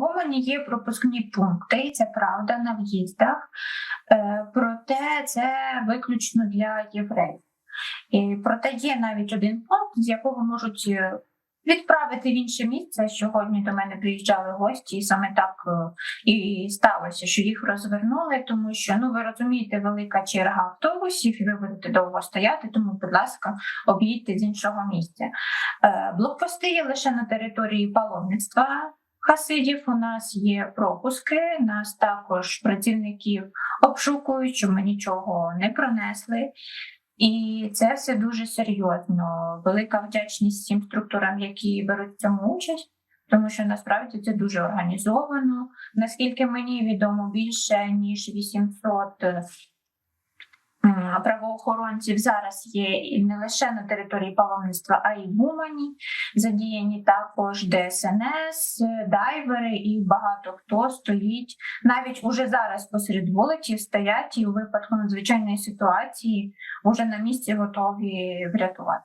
в Умані є пропускні пункти, це правда на в'їздах, е, проте це виключно для євреїв. Проте є навіть один пункт, з якого можуть е, відправити в інше місце. Сьогодні до мене приїжджали гості, і саме так е, і сталося, що їх розвернули, тому що ну ви розумієте, велика черга автобусів, і ви будете довго стояти, тому, будь ласка, об'їдьте з іншого місця. Блокпости є лише на території паломництва. Хасидів у нас є пропуски, нас також працівників обшукують, щоб ми нічого не пронесли. І це все дуже серйозно. Велика вдячність всім структурам, які беруть в цьому участь, тому що насправді це дуже організовано. Наскільки мені відомо, більше ніж 800 е, м, правоохоронців зараз є і не лише на території паломництва, а й в Умані. Задіяні також ДСНС, дайвери і багато хто стоїть навіть уже зараз посеред вулиці стоять і у випадку надзвичайної ситуації вже на місці готові врятувати.